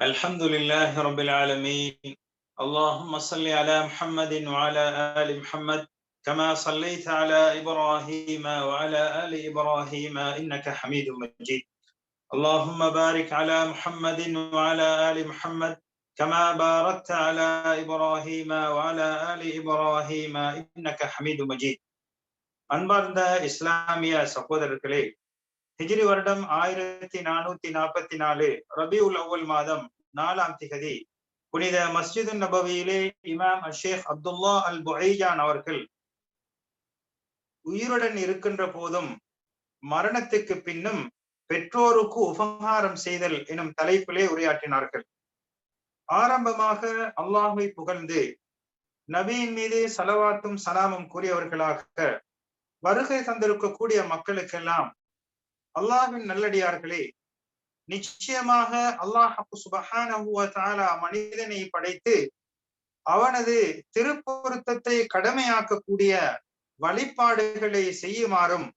الحمد لله رب العالمين اللهم صل على محمد وعلى آل محمد كما صليت على إبراهيم وعلى آل إبراهيم إنك حميد مجيد اللهم بارك على محمد وعلى آل محمد كما باركت على إبراهيم وعلى آل إبراهيم إنك حميد مجيد அன்பார்ந்த இஸ்லாமிய சகோதரர்களே ஹிஜ்ரி வருடம் ஆயிரத்தி நானூத்தி நாற்பத்தி நாலு ரபியுல் அவ்வல் மாதம் நாலாம் திகதி. புனித மஸ்ஜிது நபவியிலே இமாம் ஷேக் அப்துல்லா அல் புஐஜான் அவர்கள் உயிருடன் இருக்கின்ற போதும் மரணத்துக்கு பின்னும் பெற்றோருக்கு உபகாரம் செய்தல் எனும் தலைப்பிலே உரையாற்றினார்கள். ஆரம்பமாக அல்லாஹை புகழ்ந்து நபியின் மீது சலவாத்தும் சலாமும் கூறியவர்களாக வருகை தந்திருக்கக்கூடிய மக்களுக்கெல்லாம் அல்லாஹின் நல்லடியார்களே நிச்சயமாக அல்லாஹப்பு மனிதனை படைத்து அவனது திருப்பொருத்தத்தை கடமையாக்கக்கூடிய வழிபாடுகளை செய்யுமாறும்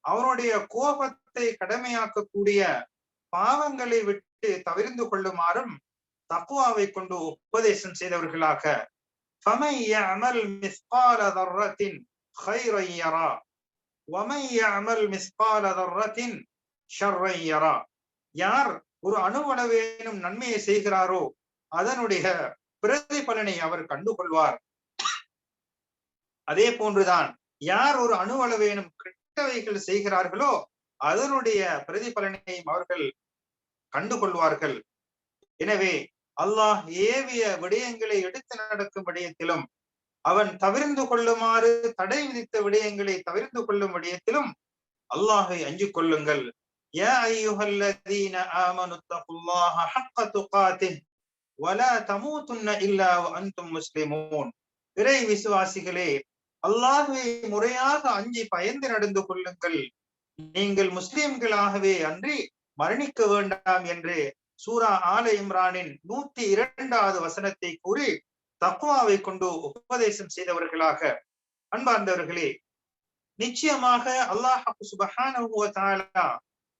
அவனுடைய கோபத்தை கடமையாக்கக்கூடிய பாவங்களை விட்டு தவிர்ந்து கொள்ளுமாறும் தக்குவாவை கொண்டு உபதேசம் செய்தவர்களாக. அமல் யார் ஒரு அணுவளவேனும் நன்மையை செய்கிறாரோ அதனுடைய பிரதிபலனை அவர் கண்டுகொள்வார். அதே போன்றுதான் யார் ஒரு அணுவளவேனும் கெட்டவைகள் செய்கிறார்களோ அதனுடைய பிரதிபலனையும் அவர்கள் கண்டுகொள்வார்கள். எனவே அல்லாஹ் ஏவிய விடயங்களை எடுத்து நடக்கும் விடயத்திலும் அவன் தவிர்ந்து கொள்ளுமாறு தடை விதித்த விடயங்களை தவிர்ந்து கொள்ளும் விடயத்திலும் அல்லாஹை அஞ்சு கொள்ளுங்கள். يا أيها الذين آمنوا اتقوا الله حق تقاته ولا تموتن إلا وأنتم مسلمون இறை விசுவாசிகளே அல்லாஹுவை முறையாக அஞ்சி பயந்து நடந்து கொள்ளுங்கள் நீங்கள் முஸ்லிம்களாகவே அன்றி மரணிக்க வேண்டாம் என்று சூரா ஆல இம்ரானின் நூத்தி இரண்டாவது வசனத்தை கூறி தக்குவாவை கொண்டு உபதேசம் செய்தவர்களாக அன்பார்ந்தவர்களே நிச்சயமாக அல்லாஹ் சுபஹான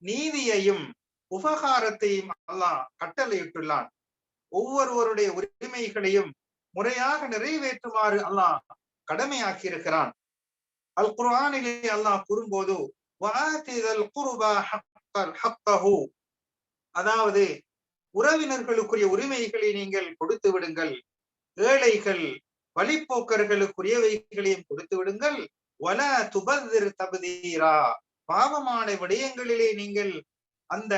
நீதியையும் உபகாரத்தையும் அல்லாஹ் கட்டளையிட்டுள்ளான். ஒவ்வொருவருடைய உரிமைகளையும் முறையாக நிறைவேற்றுமாறு அல்லாஹ் கடமையாக்கி இருக்கிறான் அல் குர்ஆனிலே அல்லாஹ் கூறும்போது அதாவது உறவினர்களுக்குரிய உரிமைகளை நீங்கள் கொடுத்து விடுங்கள். ஏழைகள் வழிப்போக்கர்களுக்குரியவைகளையும் கொடுத்து விடுங்கள். வல துபதிர் தபதீரா. பாவமான விடயங்களிலே நீங்கள் அந்த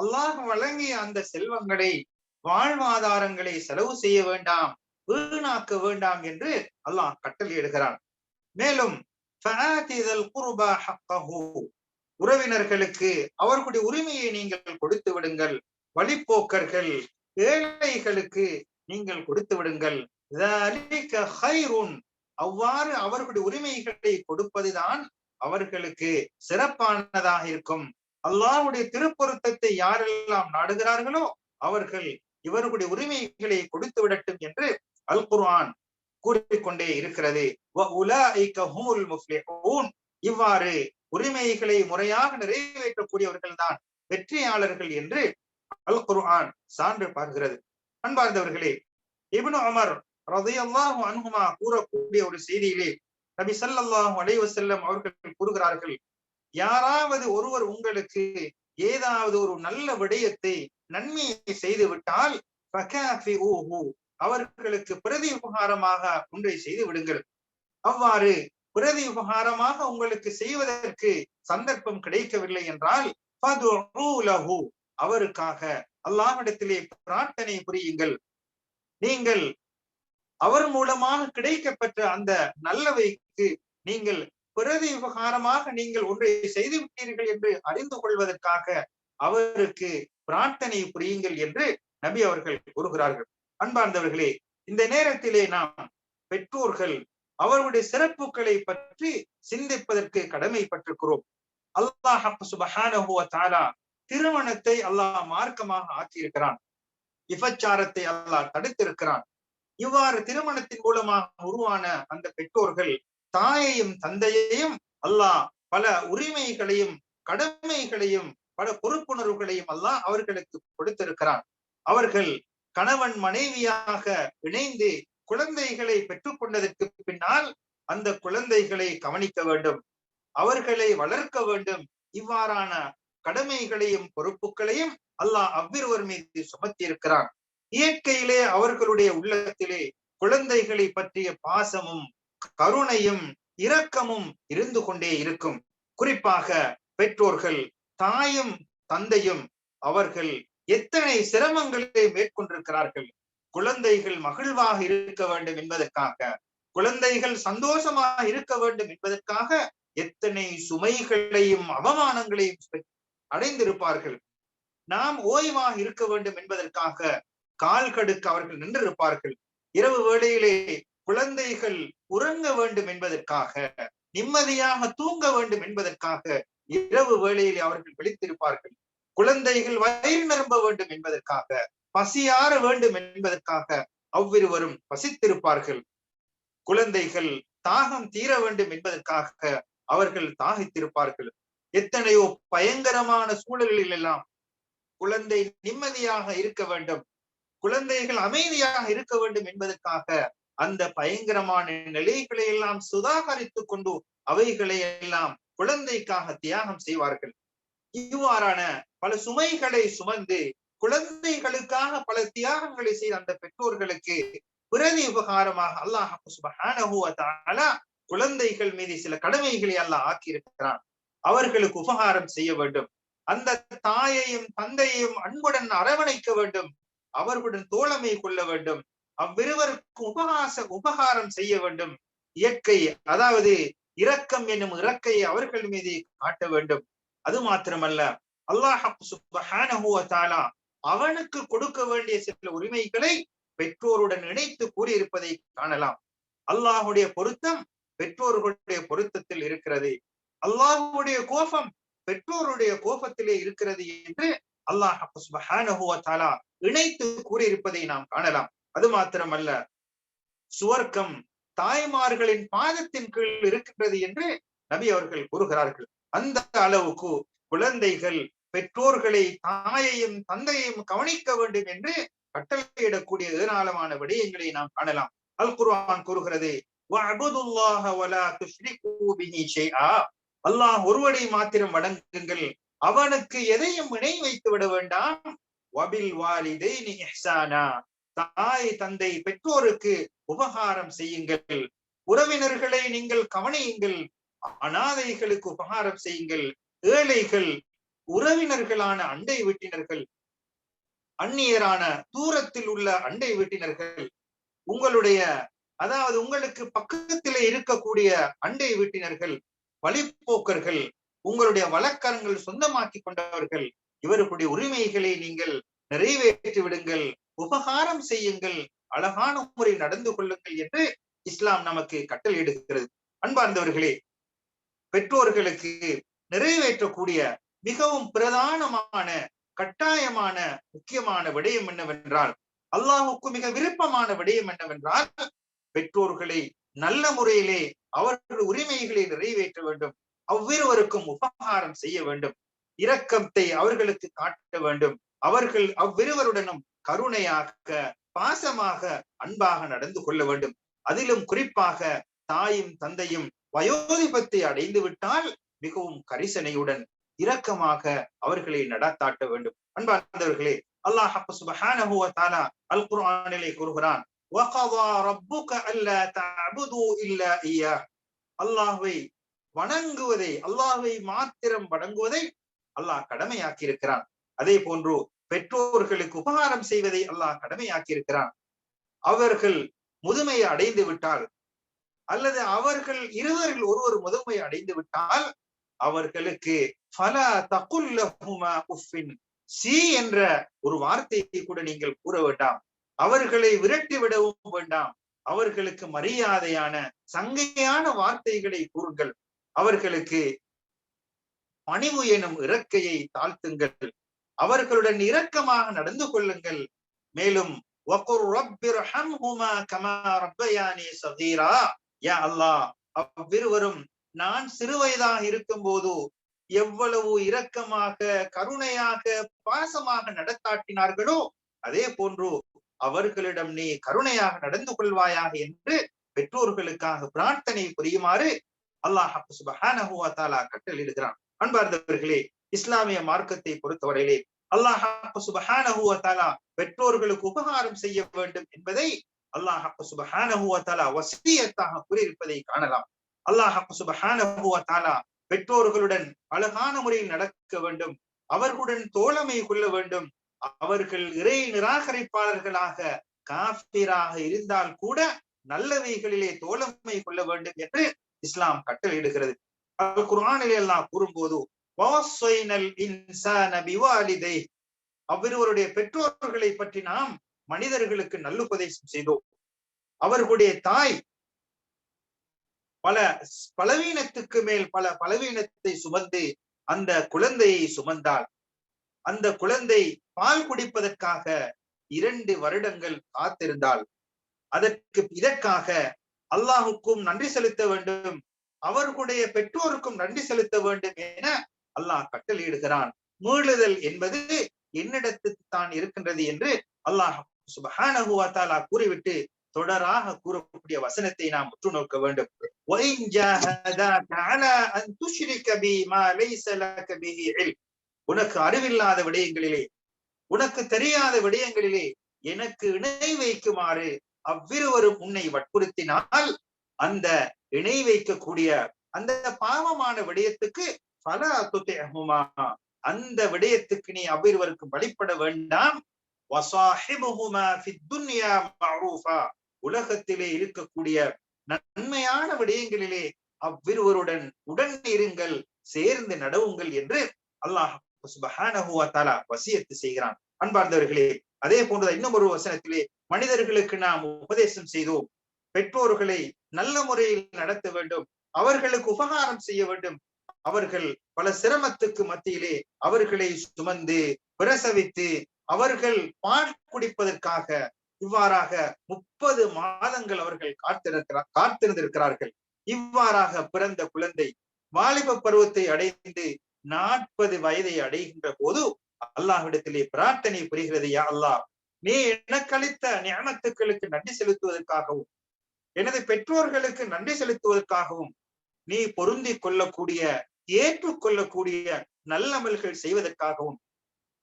அல்லாஹ் வழங்கிய அந்த செல்வங்களை வாழ்வாதாரங்களை செலவு செய்ய வேண்டாம் வீணாக்க வேண்டாம் என்று அல்லாஹ் கட்டளையிடுகிறான் மேலும் உறவினர்களுக்கு அவர்களுடைய உரிமையை நீங்கள் கொடுத்து விடுங்கள். வழிப்போக்கர்கள் ஏழைகளுக்கு நீங்கள் கொடுத்து விடுங்கள். அவ்வாறு அவர்களுடைய உரிமைகளை கொடுப்பதுதான் அவர்களுக்கு சிறப்பானதாக இருக்கும். அல்லாவுடைய திருப்பொருத்தத்தை யாரெல்லாம் நாடுகிறார்களோ அவர்கள் இவர்களுடைய உரிமைகளை கொடுத்து விடட்டும் என்று அல் குர்ஆன் கூறிக்கொண்டே இருக்கிறது. இவ்வாறு உரிமைகளை முறையாக நிறைவேற்றக்கூடியவர்கள் தான் வெற்றியாளர்கள் என்று அல் குர்ஆன் சான்று பார்க்கிறது. அன்பார்ந்தவர்களே இப்னு அமர் ரதையல்லாஹு கூறக்கூடிய ஒரு செய்தியிலே நபி சல்லாஹ் அலைவசல்லம் அவர்கள் கூறுகிறார்கள் யாராவது ஒருவர் உங்களுக்கு ஏதாவது ஒரு நல்ல விடயத்தை நன்மையை செய்து விட்டால் அவர்களுக்கு பிரதி உபகாரமாக ஒன்றை செய்து விடுங்கள். அவ்வாறு பிரதி உபகாரமாக உங்களுக்கு செய்வதற்கு சந்தர்ப்பம் கிடைக்கவில்லை என்றால் அவருக்காக அல்லாஹிடத்திலே பிரார்த்தனை புரியுங்கள். நீங்கள் அவர் மூலமாக கிடைக்கப்பெற்ற அந்த நல்லவைக்கு நீங்கள் பிரதி விவகாரமாக நீங்கள் ஒன்றை செய்து விட்டீர்கள் என்று அறிந்து கொள்வதற்காக அவருக்கு பிரார்த்தனை புரியுங்கள் என்று நபி அவர்கள் கூறுகிறார்கள். அன்பார்ந்தவர்களே இந்த நேரத்திலே நாம் பெற்றோர்கள் அவருடைய சிறப்புகளை பற்றி சிந்திப்பதற்கு கடமைப்பட்டிருக்கிறோம். அல்லாஹ் தாரா திருமணத்தை அல்லாஹ் மார்க்கமாக ஆக்கியிருக்கிறான். விபச்சாரத்தை அல்லாஹ் தடுத்திருக்கிறான். இவ்வாறு திருமணத்தின் மூலமாக உருவான அந்த பெற்றோர்கள் தாயையும் தந்தையையும் அல்லாஹ் பல உரிமைகளையும் கடமைகளையும் பல பொறுப்புணர்வுகளையும் அல்லாஹ் அவர்களுக்கு கொடுத்திருக்கிறான். அவர்கள் கணவன் மனைவியாக இணைந்து குழந்தைகளை பெற்றுக்கொண்டதற்கு பின்னால் அந்த குழந்தைகளை கவனிக்க வேண்டும். அவர்களை வளர்க்க வேண்டும். இவ்வாறான கடமைகளையும் பொறுப்புகளையும் அல்லாஹ் அவ்விருவர் மீது சுமத்தி இருக்கிறான் இயற்கையிலே அவர்களுடைய உள்ளத்திலே குழந்தைகளை பற்றிய பாசமும் கருணையும் இரக்கமும் இருந்து கொண்டே இருக்கும். குறிப்பாக பெற்றோர்கள் தாயும் தந்தையும் அவர்கள் எத்தனை சிரமங்களை மேற்கொண்டிருக்கிறார்கள். குழந்தைகள் மகிழ்வாக இருக்க வேண்டும் என்பதற்காக குழந்தைகள் சந்தோஷமாக இருக்க வேண்டும் என்பதற்காக எத்தனை சுமைகளையும் அவமானங்களையும் அடைந்திருப்பார்கள். நாம் ஓய்வாக இருக்க வேண்டும் என்பதற்காக கால் கடுக்க அவர்கள் நின்றிருப்பார்கள். இரவு வேளையிலே குழந்தைகள் உறங்க வேண்டும் என்பதற்காக நிம்மதியாக தூங்க வேண்டும் என்பதற்காக இரவு வேளையிலே அவர்கள் விழித்திருப்பார்கள். குழந்தைகள் வயிறு நிரம்ப வேண்டும் என்பதற்காக பசியாற வேண்டும் என்பதற்காக அவ்விருவரும் பசித்திருப்பார்கள். குழந்தைகள் தாகம் தீர வேண்டும் என்பதற்காக அவர்கள் தாகித்திருப்பார்கள். எத்தனையோ பயங்கரமான சூழல்களில் எல்லாம் குழந்தை நிம்மதியாக இருக்க வேண்டும். குழந்தைகள் அமைதியாக இருக்க வேண்டும் என்பதற்காக அந்த பயங்கரமான நிலைகளை எல்லாம் சுதாகரித்துக் கொண்டு அவைகளை எல்லாம் குழந்தைக்காக தியாகம் செய்வார்கள். இவ்வாறான பல சுமைகளை சுமந்து குழந்தைகளுக்காக பல தியாகங்களை செய்த அந்த பெற்றோர்களுக்கு பிரதி உபகாரமாக அல்லாஹ் குழந்தைகள் மீது சில கடமைகளை அல்லாஹ் ஆக்கியிருக்கிறான். அவர்களுக்கு உபகாரம் செய்ய வேண்டும். அந்த தாயையும் தந்தையையும் அன்புடன் அரவணைக்க வேண்டும். அவர்களுடன் தோழமை கொள்ள வேண்டும். அவ்விருவருக்கு உபகாச உபகாரம் செய்ய வேண்டும். இயற்கை அதாவது இரக்கம் என்னும் இறக்கையை அவர்கள் மீது காட்ட வேண்டும். அது மாத்திரமல்ல அல்லாஹ் அவனுக்கு கொடுக்க வேண்டிய சில உரிமைகளை பெற்றோருடன் இணைத்து கூறியிருப்பதை காணலாம். அல்லாஹுடைய பொருத்தம் பெற்றோர்களுடைய பொருத்தத்தில் இருக்கிறது. அல்லாஹுடைய கோபம் பெற்றோருடைய கோபத்திலே இருக்கிறது என்று அல்லாஹ் இணைத்து கூறியிருப்பதை நாம் காணலாம். அது மாத்திரமல்ல சுவர்க்கம் தாய்மார்களின் பாதத்தின் கீழ் இருக்கின்றது என்று நபி அவர்கள் கூறுகிறார்கள். அந்த அளவுக்கு குழந்தைகள் பெற்றோர்களை தாயையும் தந்தையையும் கவனிக்க வேண்டும் என்று கட்டளையிடக்கூடிய ஏராளமான விடயங்களை நாம் காணலாம். அல் குர்வான் கூறுகிறது அல்லாஹ் ஒருவனை மாத்திரம் வணங்குங்கள் அவனுக்கு எதையும் இணை வைத்து விட வேண்டாம். வபில் வாலிதைனி இஹ்சானா. தாய் தந்தை பெற்றோருக்கு உபகாரம் செய்யுங்கள். உறவினர்களை நீங்கள் கவனியுங்கள். அனாதைகளுக்கு உபகாரம் செய்யுங்கள். ஏழைகள் உறவினர்களான அண்டை வீட்டினர்கள் அந்நியரான தூரத்தில் உள்ள அண்டை வீட்டினர்கள் உங்களுடைய அதாவது உங்களுக்கு பக்கத்திலே இருக்கக்கூடிய அண்டை வீட்டினர்கள் வழிப்போக்கர்கள் உங்களுடைய வழக்கரங்கள் சொந்தமாக்கி கொண்டவர்கள் இவர்களுடைய உரிமைகளை நீங்கள் நிறைவேற்றி விடுங்கள் உபகாரம் செய்யுங்கள் அழகான முறை நடந்து கொள்ளுங்கள் என்று இஸ்லாம் நமக்கு கட்டளையிடுகிறது. அன்பார்ந்தவர்களே பெற்றோர்களுக்கு நிறைவேற்றக்கூடிய மிகவும் பிரதானமான கட்டாயமான முக்கியமான விடயம் என்னவென்றால் அல்லாஹுக்கு மிக விருப்பமான விடயம் என்னவென்றால் பெற்றோர்களை நல்ல முறையிலே அவர்கள் உரிமைகளை நிறைவேற்ற வேண்டும். அவ்விருவருக்கும் உபகாரம் செய்ய வேண்டும். இரக்கத்தை அவர்களுக்கு காட்ட வேண்டும். அவர்கள் அவ்விருவருடனும் கருணையாக பாசமாக அன்பாக நடந்து கொள்ள வேண்டும். அதிலும் குறிப்பாக தாயும் தந்தையும் வயோதிபத்தை அடைந்து விட்டால் மிகவும் கரிசனையுடன் இரக்கமாக அவர்களை நடத்தாட்ட வேண்டும். அன்பார்ந்தவர்களே அல்லாஹ் சுபஹானஹு வ தஆலா அல் குர்ஆனிலே கூறுகிறான் வகதா ரப்புக அல்லா தஅபுது இல்லா வணங்குவதை அல்லாஹை மாத்திரம் வணங்குவதை அல்லாஹ் கடமையாக்கி இருக்கிறான் அதே போன்று பெற்றோர்களுக்கு உபகாரம் செய்வதை அல்லாஹ் கடமையாக்கி இருக்கிறான் அவர்கள் முதுமையை அடைந்து விட்டால் அல்லது அவர்கள் இருவரில் ஒருவர் முதுமை அடைந்து விட்டால் அவர்களுக்கு பல தகுல்லஹுமா உஃபின் சி என்ற ஒரு வார்த்தையை கூட நீங்கள் கூற வேண்டாம். அவர்களை விரட்டி விடவும் வேண்டாம். அவர்களுக்கு மரியாதையான சங்கையான வார்த்தைகளை கூறுங்கள். அவர்களுக்கு பணிவு எனும் இறக்கையை தாழ்த்துங்கள். அவர்களுடன் இரக்கமாக நடந்து கொள்ளுங்கள். மேலும் அவ்விருவரும் நான் சிறுவயதாக இருக்கும் போது எவ்வளவு இரக்கமாக கருணையாக பாசமாக நடத்தாட்டினார்களோ அதே போன்று அவர்களிடம் நீ கருணையாக நடந்து கொள்வாயாக என்று பெற்றோர்களுக்காக பிரார்த்தனை புரியுமாறு அல்லாஹ் சுபஹானஹு வ தஆலா அன்பார்ந்தவர்களே இஸ்லாமிய மார்க்கத்தை பொறுத்தவரையிலே அல்லாஹ் சுபஹானஹு வ பெற்றோர்களுக்கு உபகாரம் செய்ய வேண்டும் என்பதை அல்லாஹ் சுபஹானஹு வ வசியத்தாக கூறியிருப்பதை காணலாம். அல்லாஹ் சுபஹானஹு வ பெற்றோர்களுடன் அழகான முறையில் நடக்க வேண்டும். அவர்களுடன் தோழமை கொள்ள வேண்டும். அவர்கள் இறை நிராகரிப்பாளர்களாக காஃபிராக இருந்தால் கூட நல்லவைகளிலே தோழமை கொள்ள வேண்டும் என்று இஸ்லாம் கட்டளையிடுகிறது. அல் குரானில் எல்லாம் கூறும்போது அவருடைய பெற்றோர்களை பற்றி நாம் மனிதர்களுக்கு நல்லுபதேசம் செய்தோம். அவர்களுடைய தாய் பல பலவீனத்துக்கு மேல் பல பலவீனத்தை சுமந்து அந்த குழந்தையை சுமந்தாள். அந்த குழந்தை பால் குடிப்பதற்காக இரண்டு வருடங்கள் காத்திருந்தாள். அதற்கு இதற்காக அல்லாஹுக்கும் நன்றி செலுத்த வேண்டும். அவர்களுடைய பெற்றோருக்கும் நன்றி செலுத்த வேண்டும் என அல்லாஹ் கட்டளையிடுகிறான். மீளுதல் என்பது என்னிடத்து தான் இருக்கின்றது என்று அல்லாஹ் சுபஹானஹுவா கூறிவிட்டு தொடராக கூறக்கூடிய வசனத்தை நாம் உற்று நோக்க வேண்டும் உனக்கு அறிவில்லாத விடயங்களிலே உனக்கு தெரியாத விடயங்களிலே எனக்கு இணை வைக்குமாறு அவ்விருவரும் உன்னை வற்புறுத்தினால் அந்த இணை வைக்கக்கூடிய அந்த பாவமான விடயத்துக்கு பல துத்தியகுமா அந்த விடயத்துக்கு நீ அவ்விருவருக்கு வழிபட வேண்டாம். உலகத்திலே இருக்கக்கூடிய நன்மையான விடயங்களிலே அவ்விருவருடன் உடன் இருங்கள் சேர்ந்து நடவுங்கள் என்று அல்லாஹ் வசியத்து செய்கிறான். அன்பார்ந்தவர்களே அதே போன்று இன்னும் ஒரு வசனத்திலே மனிதர்களுக்கு நாம் உபதேசம் செய்தோம். பெற்றோர்களை நல்ல முறையில் நடத்த வேண்டும். அவர்களுக்கு உபகாரம் செய்ய வேண்டும். அவர்கள் பல சிரமத்துக்கு மத்தியிலே அவர்களை சுமந்து பிரசவித்து அவர்கள் பால் குடிப்பதற்காக இவ்வாறாக முப்பது மாதங்கள் அவர்கள் காத்திருக்கிறார் காத்திருந்திருக்கிறார்கள். இவ்வாறாக பிறந்த குழந்தை வாலிப பருவத்தை அடைந்து நாற்பது வயதை அடைகின்ற போது அல்லாஹ்விடத்திலே பிரார்த்தனை புரிகிறது யா அல்லாஹ். நீ எனக்களித்த ஞானத்துக்களுக்கு நன்றி செலுத்துவதற்காகவும் எனது பெற்றோர்களுக்கு நன்றி செலுத்துவதற்காகவும் நீ பொருந்தி கொள்ளக்கூடிய ஏற்றுக்கொள்ளக்கூடிய நல்லமல்கள் செய்வதற்காகவும்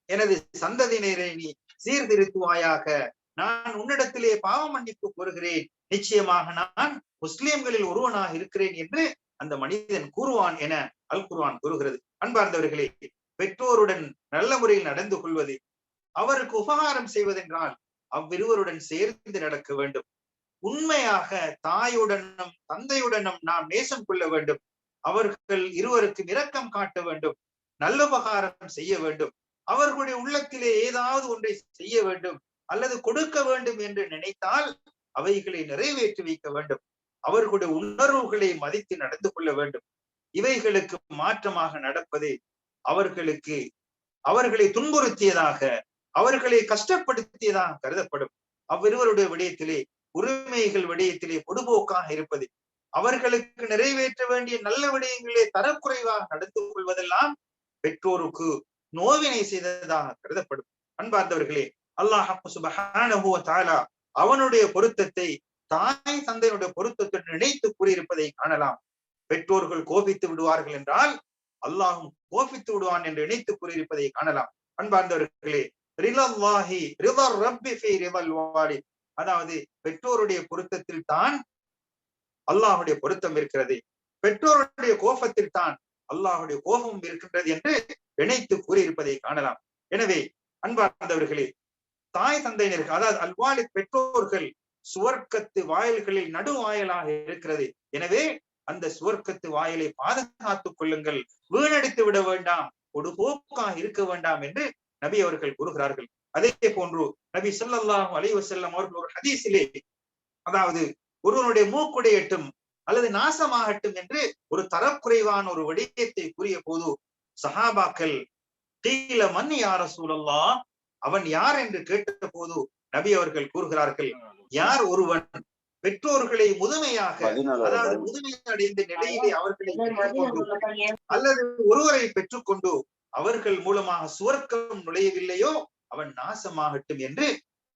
எனது சந்ததியினரை நீ சீர்திருத்துவாயாக. நான் உன்னிடத்திலே பாவ மன்னிப்பு கோருகிறேன். நிச்சயமாக நான் முஸ்லிம்களில் ஒருவனாக இருக்கிறேன் என்று அந்த மனிதன் கூறுவான் என அல் குருவான் கூறுகிறது. அன்பார்ந்தவர்களே பெற்றோருடன் நல்ல முறையில் நடந்து கொள்வது அவருக்கு உபகாரம் செய்வதென்றால் அவ்விருவருடன் சேர்ந்து நடக்க வேண்டும். உண்மையாக தாயுடனும் தந்தையுடனும் நாம் நேசம் கொள்ள வேண்டும். அவர்கள் இருவருக்கு இரக்கம் காட்ட வேண்டும். நல்ல உபகாரம் செய்ய வேண்டும். அவர்களுடைய உள்ளத்திலே ஏதாவது ஒன்றை செய்ய வேண்டும் அல்லது கொடுக்க வேண்டும் என்று நினைத்தால் அவைகளை நிறைவேற்றி வைக்க வேண்டும். அவர்களுடைய உணர்வுகளை மதித்து நடந்து கொள்ள வேண்டும். இவைகளுக்கு மாற்றமாக நடப்பது அவர்களுக்கு அவர்களை துன்புறுத்தியதாக அவர்களை கஷ்டப்படுத்தியதாக கருதப்படும். அவ்விருவருடைய விடயத்திலே உரிமைகள் விடயத்திலே பொடுபோக்காக இருப்பது அவர்களுக்கு நிறைவேற்ற வேண்டிய நல்ல விடயங்களே தரக்குறைவாக நடந்து கொள்வதெல்லாம் பெற்றோருக்கு நோவினை செய்ததாக கருதப்படும். அன்பார்ந்தவர்களே அல்லாஹ் தாலா அவனுடைய பொருத்தத்தை தாய் தந்தையினுடைய பொருத்தத்துடன் நினைத்து கூறியிருப்பதை காணலாம். பெற்றோர்கள் கோபித்து விடுவார்கள் என்றால் அல்லாஹும் கோபித்து விடுவான் என்று நினைத்து கூறியிருப்பதை காணலாம். அன்பார்ந்தவர்களே ரிலல்லாஹி ரப்பி அதாவது பெற்றோருடைய பொருத்தத்தில் தான் அல்லாஹுடைய பொருத்தம் இருக்கிறது. பெற்றோருடைய கோபத்தில் தான் அல்லாஹுடைய கோபம் இருக்கின்றது என்று நினைத்து கூறியிருப்பதை காணலாம். எனவே அன்பார்ந்தவர்களே தாய் தந்தையினருக்கு அதாவது அல்வாலி பெற்றோர்கள் சுவர்க்கத்து வாயில்களில் நடுவாயலாக இருக்கிறது. எனவே அந்த சுவர்க்கத்து வாயிலை பாதுகாத்துக் கொள்ளுங்கள். வீணடித்து விட வேண்டாம். பொடுபோக்காக இருக்க வேண்டாம் என்று நபி அவர்கள் கூறுகிறார்கள். அதே போன்று நபி ஸல்லல்லாஹு அலைஹி வஸல்லம் அவர்கள் ஒரு ஹதீஸிலே அதாவது ஒருவனுடைய மூக்குடையட்டும் அல்லது நாசமாகட்டும் என்று ஒரு தரக்குறைவான ஒரு விடயத்தை கூறிய போது சஹாபாக்கள் கீழ மன்னி யார சூழல்லா அவன் யார் என்று கேட்ட போது நபி அவர்கள் கூறுகிறார்கள் யார் ஒருவன் பெற்றோர்களை முதுமையாக அதாவது முதுமை அடைந்த நிலையிலே அவர்களை அல்லது ஒருவரை பெற்றுக்கொண்டு அவர்கள் மூலமாக சுவர்க்கம் நுழையவில்லையோ அவன் நாசமாகட்டும் என்று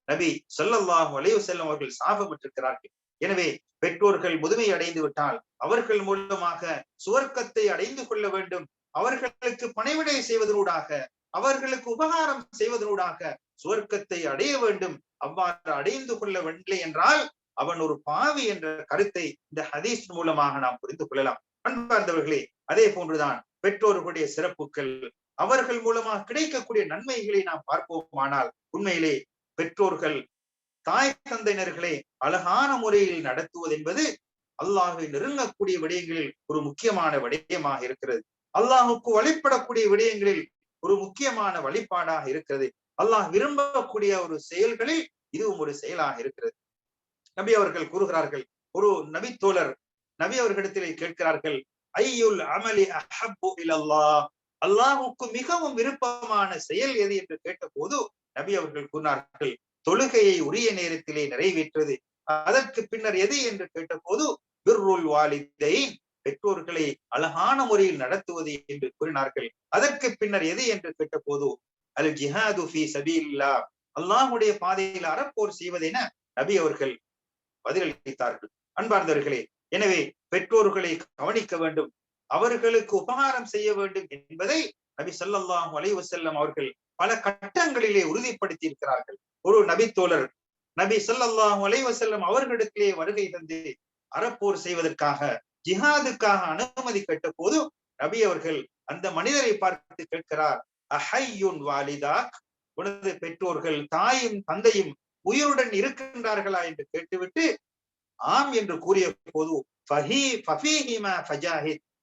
நபி ஸல்லல்லாஹு அலைஹி வஸல்லம் அவர்கள் சாபமிட்டிருக்கிறார்கள் எனவே பெற்றோர்கள் முதுமை அடைந்து விட்டால் அவர்கள் மூலமாக சுவர்க்கத்தை அடைந்து கொள்ள வேண்டும். அவர்களுக்கு பணிவிடை செய்வதனூடாக அவர்களுக்கு உபகாரம் செய்வதனூடாக சுவர்க்கத்தை அடைய வேண்டும். அவ்வாறு அடைந்து கொள்ளவில்லை என்றால் அவன் ஒரு பாவி என்ற கருத்தை இந்த ஹதீஸ் மூலமாக நாம் புரிந்து கொள்ளலாம். அன்பார்ந்தவர்களே அதே போன்றுதான் பெற்றோர்களுடைய சிறப்புகள் அவர்கள் மூலமாக கிடைக்கக்கூடிய நன்மைகளை நாம் பார்ப்போமானால் உண்மையிலே பெற்றோர்கள் தாய் தந்தையினர்களை அழகான முறையில் நடத்துவது என்பது அல்லாஹை நெருங்கக்கூடிய விடயங்களில் ஒரு முக்கியமான விடயமாக இருக்கிறது. அல்லாஹுக்கு வழிபடக்கூடிய விடயங்களில் ஒரு முக்கியமான வழிபாடாக இருக்கிறது. அல்லாஹ் விரும்பக்கூடிய ஒரு செயல்களில் இதுவும் ஒரு செயலாக இருக்கிறது. நபி அவர்கள் கூறுகிறார்கள் ஒரு நபி தோழர் நபி அவர்களிடத்திலே கேட்கிறார்கள் ஐயுல் அமலி அஹப்பு இலல்லா அல்லாஹுக்கு மிகவும் விருப்பமான செயல் எது என்று கேட்டபோது நபி அவர்கள் கூறினார்கள் தொழுகையை உரிய நேரத்திலே நிறைவேற்றது. அதற்கு பின்னர் எது என்று கேட்டபோது பிர்ருல் வாலிதை பெற்றோர்களை அழகான முறையில் நடத்துவது என்று கூறினார்கள். அதற்கு பின்னர் எது என்று கேட்டபோது அல் ஜிஹாது ஃபி சபீல்லா அல்லாஹுடைய பாதையில் அறப்போர் செய்வதென நபி அவர்கள் பதிலளித்தார்கள். அன்பார்ந்தவர்களே எனவே பெற்றோர்களை கவனிக்க வேண்டும். அவர்களுக்கு உபகாரம் செய்ய வேண்டும் என்பதை நபி ஸல்லல்லாஹு வலைவு செல்லம் அவர்கள் பல கட்டங்களிலே உறுதிப்படுத்தி இருக்கிறார்கள் ஒரு நபி தோழர் நபி ஸல்லல்லாஹு அலைஹி செல்லம் அவர்களிடத்திலே வருகை தந்து அறப்போர் செய்வதற்காக ஜிஹாதுக்காக அனுமதி கேட்ட போது நபி அவர்கள் அந்த மனிதரை பார்த்து கேட்கிறார் அஹையுன் வாலிதாக்? உனது பெற்றோர்கள் தாயும் தந்தையும் உயிருடன் இருக்கின்றார்களா என்று கேட்டுவிட்டு ஆம் என்று கூறிய போது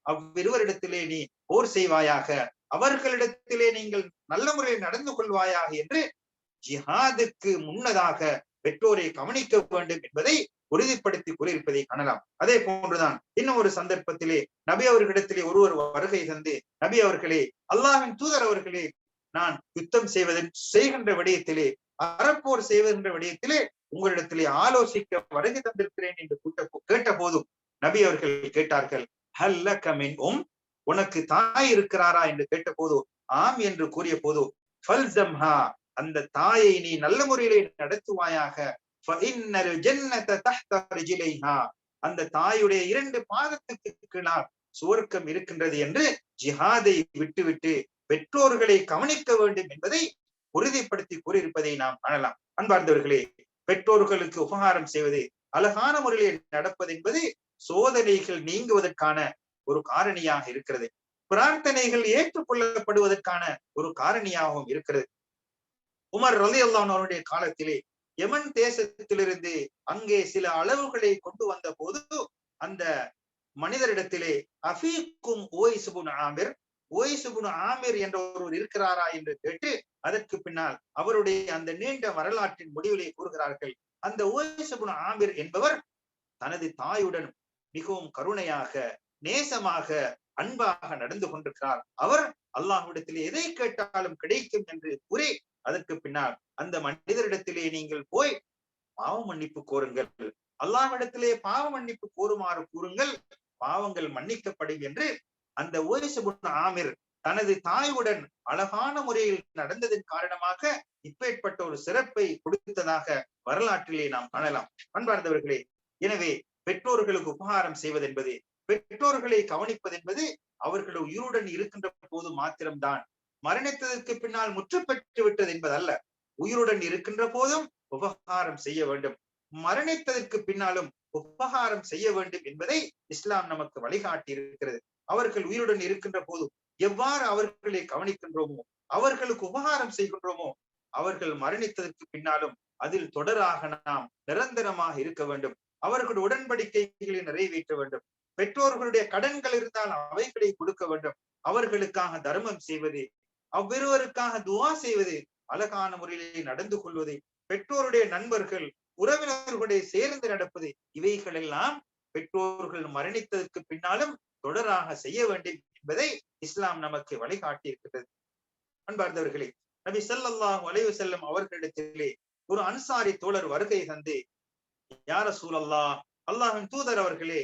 அவ்விருவரிடத்திலே நீ போர் செய்வாயாக அவர்களிடத்திலே நீங்கள் நல்ல முறையில் நடந்து கொள்வாயாக என்று ஜிஹாதுக்கு முன்னதாக பெற்றோரை கவனிக்க வேண்டும் என்பதை உறுதிப்படுத்தி கூறியிருப்பதை காணலாம். அதே போன்றுதான் இன்னும் ஒரு சந்தர்ப்பத்திலே நபி அவர்களிடத்திலே ஒருவர் வருகை தந்து நபி அவர்களே அல்லாஹின் தூதர் அவர்களே நான் யுத்தம் செய்வதன் செய்கின்ற விடயத்திலே அறப்போர் செய்வதென்ற விடயத்திலே உங்களிடத்திலே ஆலோசிக்க வருகை தந்திருக்கிறேன் என்று கூட்ட கேட்ட போதும் நபி அவர்கள் கேட்டார்கள் ஹல்ல கமின் உம் உனக்கு தாய் இருக்கிறாரா? என்று கேட்ட போது ஆம் என்று கூறிய போது ஃபல்சம்ஹா அந்த தாயை நீ நல்ல முறையிலே நடத்துவாயாக அந்த தாயுடைய இரண்டு பாதத்துக்கு கீழால் சுவர்க்கம் இருக்கின்றது என்று ஜிஹாதை விட்டுவிட்டு பெற்றோர்களை கவனிக்க வேண்டும் என்பதை உறுதிப்படுத்தி கூறியிருப்பதை நாம் காணலாம். அன்பார்ந்தவர்களே பெற்றோர்களுக்கு உபகாரம் செய்வது அழகான முறையில் நடப்பது என்பது சோதனைகள் நீங்குவதற்கான ஒரு காரணியாக இருக்கிறது. பிரார்த்தனைகள் ஏற்றுக்கொள்ளப்படுவதற்கான ஒரு காரணியாகவும் இருக்கிறது. உமர் ரலி அல்லான் அவருடைய காலத்திலே யமன் தேசத்திலிருந்து அங்கே சில அளவுகளை கொண்டு வந்த போது அந்த மனிதரிடத்திலே அஃபீக்கும் ஓய்சுபுன் ஆமிர் ஓய்சுபுன் ஆமீர் என்ற ஒருவர் இருக்கிறாரா என்று கேட்டு அதற்கு பின்னால் அவருடைய அந்த நீண்ட வரலாற்றின் முடிவிலே கூறுகிறார்கள் அந்த ஓய்சுபுன் ஆமீர் என்பவர் தனது தாயுடன் மிகவும் கருணையாக நேசமாக அன்பாக நடந்து கொண்டிருக்கிறார். அவர் அல்லாஹ்விடத்திலே எதை கேட்டாலும் கிடைக்கும் என்று கூறி அதற்கு பின்னால் அந்த மனிதரிடத்திலே நீங்கள் போய் பாவ மன்னிப்பு கோருங்கள். அல்லாஹ்விடத்திலே பாவ மன்னிப்பு கோருமாறு கூறுங்கள். பாவங்கள் மன்னிக்கப்படும் என்று அந்த ஓய்சுபுன் ஆமிர் தனது தாயுடன் அழகான முறையில் நடந்ததன் காரணமாக இப்பேற்பட்ட ஒரு சிறப்பை கொடுத்ததாக வரலாற்றிலே நாம் காணலாம். அன்பார்ந்தவர்களே எனவே பெற்றோர்களுக்கு உபகாரம் செய்வது என்பது பெற்றோர்களை கவனிப்பது என்பது அவர்கள் உயிருடன் இருக்கின்ற போது மாத்திரம்தான். மரணித்ததற்கு பின்னால் முற்று பெற்று விட்டது என்பதல்ல. உயிருடன் இருக்கின்ற போதும் உபகாரம் செய்ய வேண்டும். மரணித்ததற்கு பின்னாலும் உபகாரம் செய்ய வேண்டும் என்பதை இஸ்லாம் நமக்கு வழிகாட்டி இருக்கிறது அவர்கள் உயிருடன் இருக்கின்ற போதும் எவ்வாறு அவர்களை கவனிக்கின்றோமோ அவர்களுக்கு உபகாரம் செய்கின்றோமோ அவர்கள் மரணித்ததற்கு பின்னாலும் அதில் தொடராக நாம் நிரந்தரமாக இருக்க வேண்டும். அவர்களுடைய உடன்படிக்கைகளை நிறைவேற்ற வேண்டும். பெற்றோர்களுடைய கடன்கள் இருந்தால் அவைகளை கொடுக்க வேண்டும். அவர்களுக்காக தர்மம் செய்வது அவ்விருவருக்காக துவா செய்வது அழகான முறையிலே நடந்து கொள்வது பெற்றோருடைய நண்பர்கள் உறவினர்களுடைய சேர்ந்து நடப்பது இவைகளெல்லாம் பெற்றோர்கள் மரணித்ததற்கு பின்னாலும் தொடராக செய்ய வேண்டும் என்பதை இஸ்லாம் நமக்கு வழிகாட்டியிருக்கிறது. அன்பார்ந்தவர்களே நபி சல்லாஹ் வலைவு செல்லும் அவர்களிடத்திலே ஒரு அன்சாரி தோழர் வருகை தந்து யார சூழல்லா அல்லாஹின் தூதர் அவர்களே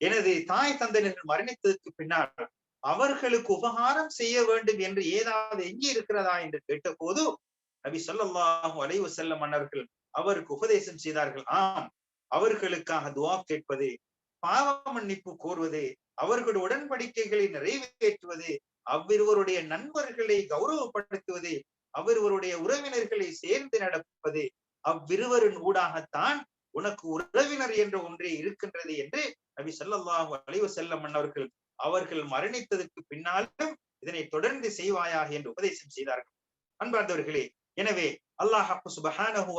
எனது தாய் தந்தையினர் மரணித்ததற்கு பின்னால் அவர்களுக்கு உபகாரம் செய்ய வேண்டும் என்று ஏதாவது எங்கே இருக்கிறதா என்று கேட்ட கேட்டபோது நபி சொல்லல்லாஹு அலைவு செல்ல மன்னர்கள் அவருக்கு உபதேசம் செய்தார்கள். ஆம் அவர்களுக்காக துவா கேட்பது பாவ மன்னிப்பு கோருவது அவர்களுடைய உடன்படிக்கைகளை நிறைவேற்றுவது அவ்விருவருடைய நண்பர்களை கௌரவப்படுத்துவது அவருவருடைய உறவினர்களை சேர்ந்து நடப்பது அவ்விருவரின் ஊடாகத்தான் உனக்கு உறவினர் என்ற ஒன்றே இருக்கின்றது என்று நபி ஸல்லல்லாஹு அலைவு செல்ல மன்னர்கள் அவர்கள் மரணித்ததற்கு பின்னாலும் இதனை தொடர்ந்து செய்வாயாக என்று உபதேசம் செய்தார்கள். அன்பார்ந்தவர்களே எனவே அல்லாஹ் சுபஹானஹு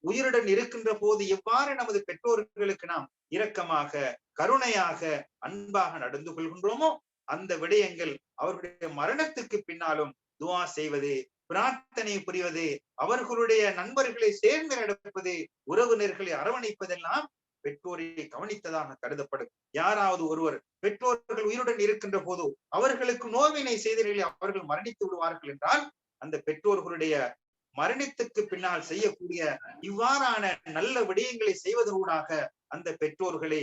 உயிருடன் இருக்கின்ற போது எவ்வாறு நமது பெற்றோர்களுக்கு நாம் இரக்கமாக கருணையாக அன்பாக நடந்து கொள்கின்றோமோ அந்த விடயங்கள் அவர்களுடைய மரணத்துக்கு பின்னாலும் துவா செய்வது பிரார்த்தனை புரிவது அவர்களுடைய நண்பர்களை சேர்ந்து நடப்பது உறவினர்களை அரவணைப்பதெல்லாம் பெற்றோரை கவனித்ததாக கருதப்படும். யாராவது ஒருவர் பெற்றோர்கள் உயிருடன் இருக்கின்ற போதோ அவர்களுக்கு நோவினை செய்தவர்களை அவர்கள் மரணித்து விடுவார்கள் என்றால் அந்த பெற்றோர்களுடைய மரணித்துக்கு பின்னால் செய்யக்கூடிய இவ்வாறான நல்ல விடயங்களை செய்வதனூடாக அந்த பெற்றோர்களை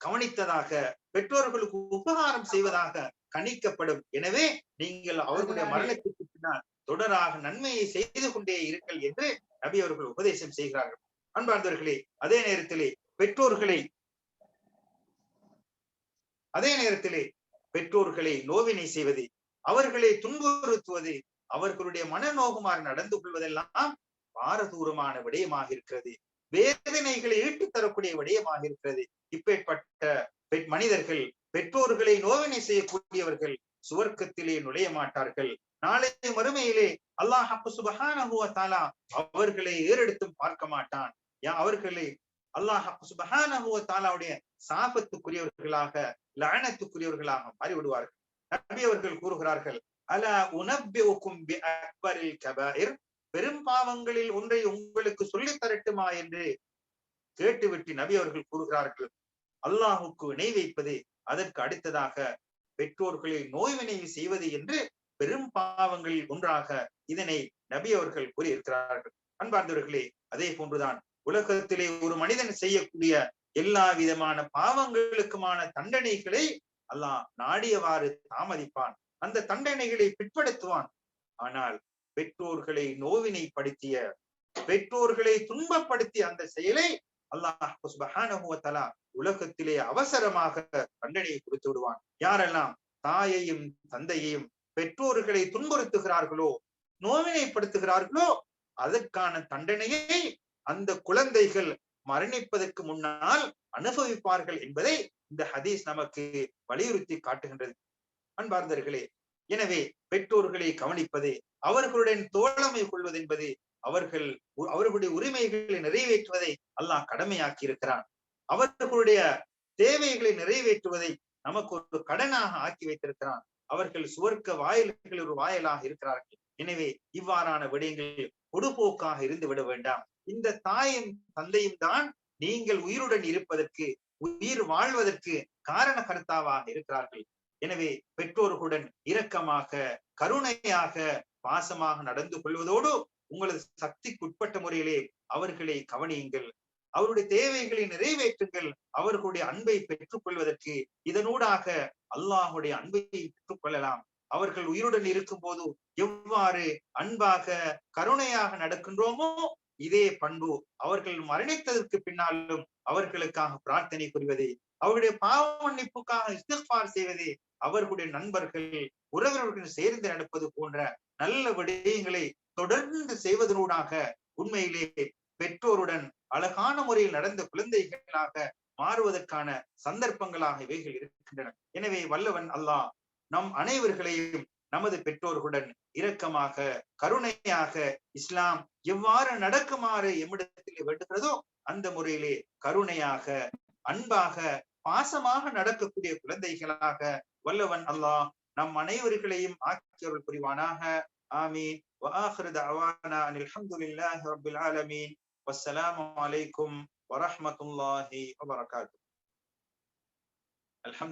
கவனித்ததாக பெற்றோர்களுக்கு உபகாரம் செய்வதாக கணிக்கப்படும். எனவே நீங்கள் அவர்களுடைய மரணத்துக்கு பின்னால் தொடராக நன்மையை செய்து கொண்டே இருங்கள் என்று நபி அவர்கள் உபதேசம் செய்கிறார்கள். அன்பார்ந்தவர்களே அதே நேரத்திலே பெற்றோர்களை அதே நேரத்திலே பெற்றோர்களை நோவினை செய்வது அவர்களை துன்புறுத்துவது அவர்களுடைய மனநோகுமாறு நடந்து கொள்வதெல்லாம் பாரதூரமான விடயமாக இருக்கிறது வேதனைகளை ஈட்டு தரக்கூடிய விடயமாக இருக்கிறது இப்பேற்பட்ட மனிதர்கள் பெற்றோர்களை நோவினை செய்யக்கூடியவர்கள் சுவர்க்கத்திலே நுழைய மாட்டார்கள். நாளை மறுமையிலே அல்லாஹ் சுபஹானஹு தாலா அவர்களை ஏறெடுத்தும் பார்க்க மாட்டான். அவர்களை அல்லாஹ் சுபஹானஹு தாலாவுடைய சாபத்துக்குரியவர்களாக லயனத்துக்குரியவர்களாக மாறிவிடுவார்கள். நபி அவர்கள் கூறுகிறார்கள் அல உனப்பிக்கும் அக்பரில் கபாயிர்? பெரும் பாவங்களில் ஒன்றை உங்களுக்கு சொல்லித் தரட்டுமா? என்று கேட்டுவிட்டு நபி அவர்கள் கூறுகிறார்கள் அல்லாஹுக்கு இணை வைப்பது அதற்கு அடுத்ததாக பெற்றோர்களை நோய்வினை செய்வது என்று பெரும் பாவங்களில் ஒன்றாக இதனை நபி அவர்கள் கூறியிருக்கிறார்கள். அன்பார்ந்தவர்களே அதே போன்றுதான் உலகத்திலே ஒரு மனிதன் செய்யக்கூடிய எல்லா விதமான பாவங்களுக்குமான தண்டனைகளை அல்லாஹ் நாடியவாறு தாமதிப்பான். அந்த தண்டனைகளை பிற்படுத்துவான். ஆனால் பெற்றோர்களை நோவினைப்படுத்திய பெற்றோர்களை துன்பப்படுத்திய அந்த செயலை அல்லாஹ் உலகத்திலே அவசரமாக தண்டனையை கொடுத்து விடுவான். யாரெல்லாம் தாயையும் தந்தையையும் பெற்றோர்களை துன்புறுத்துகிறார்களோ நோவினைப்படுத்துகிறார்களோ அதற்கான தண்டனையை அந்த குழந்தைகள் மரணிப்பதற்கு முன்னால் அனுபவிப்பார்கள் என்பதை இந்த ஹதீஸ் நமக்கு வலியுறுத்தி காட்டுகின்றது. அன்பார்ந்தர்களே எனவே பெற்றோர்களை கவனிப்பது அவர்களுடன் தோழமை கொள்வது என்பது அவர்கள் அவர்களுடைய உரிமைகளை நிறைவேற்றுவதை அல்லாஹ் கடமையாக்கி இருக்கிறான். அவர்களுடைய தேவைகளை நிறைவேற்றுவதை நமக்கு ஒரு கடனாக ஆக்கி வைத்திருக்கிறான். அவர்கள் சுவர்க்க வாயில்கள் ஒரு வாயிலாக இருக்கிறார்கள். எனவே இவ்வாறான விடயங்கள் பொடுபோக்காக இருந்து விட வேண்டாம். இந்த தாயும் தந்தையும் தான் நீங்கள் உயிருடன் இருப்பதற்கு உயிர் வாழ்வதற்கு காரண கர்த்தாவாக இருக்கிறார்கள். எனவே பெற்றோர்களுடன் இரக்கமாக கருணையாக பாசமாக நடந்து கொள்வதோடு உங்களது சக்திக்குட்பட்ட முறையிலே அவர்களை கவனியுங்கள். அவருடைய தேவைகளை நிறைவேற்றுங்கள். அவர்களுடைய அன்பை பெற்றுக் கொள்வதற்கு இதனூடாக அல்லாஹுடைய அன்பை பெற்றுக் கொள்ளலாம் அவர்கள் உயிருடன் இருக்கும் போது எவ்வாறு அன்பாக கருணையாக நடக்கின்றோமோ இதே பண்பு அவர்கள் மரணித்ததற்கு பின்னாலும் அவர்களுக்காக பிரார்த்தனை புரிவது அவருடைய பாவ மன்னிப்புக்காக இஸ்திஃபார் செய்வது அவர்களுடைய நண்பர்கள் உறவினர்களுடன் சேர்ந்து நடப்பது போன்ற நல்ல விடயங்களை தொடர்ந்து செய்வதனூடாக உண்மையிலே பெற்றோருடன் அழகான முறையில் நடந்த குழந்தைகளாக மாறுவதற்கான சந்தர்ப்பங்களாக இவைகள் இருக்கின்றன. எனவே வல்லவன் அல்லாஹ் நம் அனைவர்களையும் நமது பெற்றோர்களுடன் இரக்கமாக கருணையாக இஸ்லாம் எவ்வாறு நடக்குமாறு எம்மிடத்தில் வேண்டுகிறதோ அந்த முறையிலே கருணையாக அன்பாக பாசமாக நடக்கக்கூடிய குழந்தைகளாக வல்லவன் அல்லாஹ் நம் அனைவர்களையும் ஆக்கியவர்கள் புரிவானாக ஆமீன் وآخر دعوانا أن الحمد لله رب العالمين والسلام عليكم ورحمة الله وبركاته الحمد